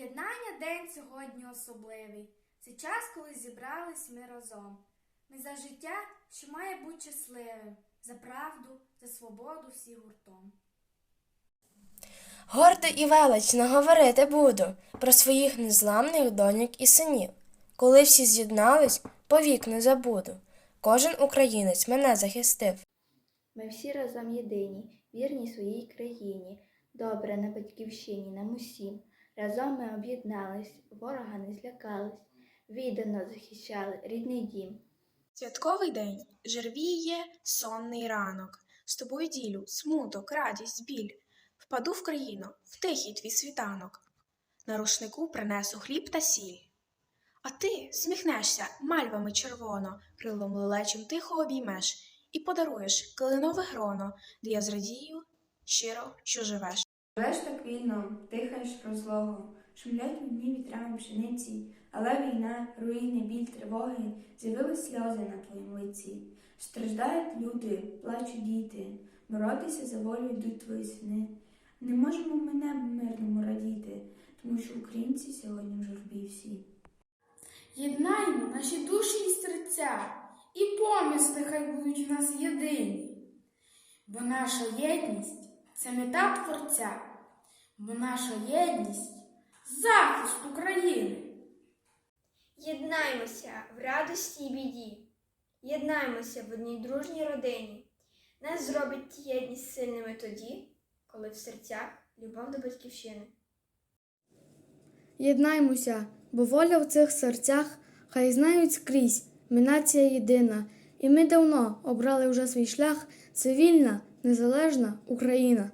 Єднання день сьогодні особливий. Це час, коли зібрались ми разом. Ми за життя, що має бути щасливим, за правду, за свободу всі гуртом. Гордо і велично говорити буду про своїх незламних доньок і синів. Коли всі з'єднались, повік не забуду. Кожен українець мене захистив. Ми всі разом єдині, вірні своїй країні, добре на батьківщині нам усім. Разом ми об'єднались, ворога не злякались, віддано захищали рідний дім. Святковий день жервіє сонний ранок. З тобою ділю смуток, радість, біль. Впаду в країну, в тихий твій світанок. На рушнику принесу хліб та сіль. А ти сміхнешся мальвами червоно, крилом лелечим тихо обіймеш і подаруєш килинове гроно, де я зрадію щиро, що живеш. Живеш так вільно, дихаєш розлого, шумлять дні вітрами пшениці, але війна, руїни, біль, тривоги, з'явились сльози на твоїм лиці. Страждають люди, плачуть діти, боротися за волю йдуть твої сини. Не можемо ми небу мирному радіти, тому що українці сьогодні в журбі всі. Єднаймо наші душі і серця, і помисли хай будуть в нас єдині. Бо наша єдність це мета Творця, бо наша єдність захист України. Єднаймося в радості і біді, єднаймося в одній дружній родині. Нас зробить єдність сильними тоді, коли в серцях любов до батьківщини. Єднаймося, бо воля в цих серцях хай знають скрізь, ми нація єдина, і ми давно обрали вже свій шлях, це вільна, незалежна Україна.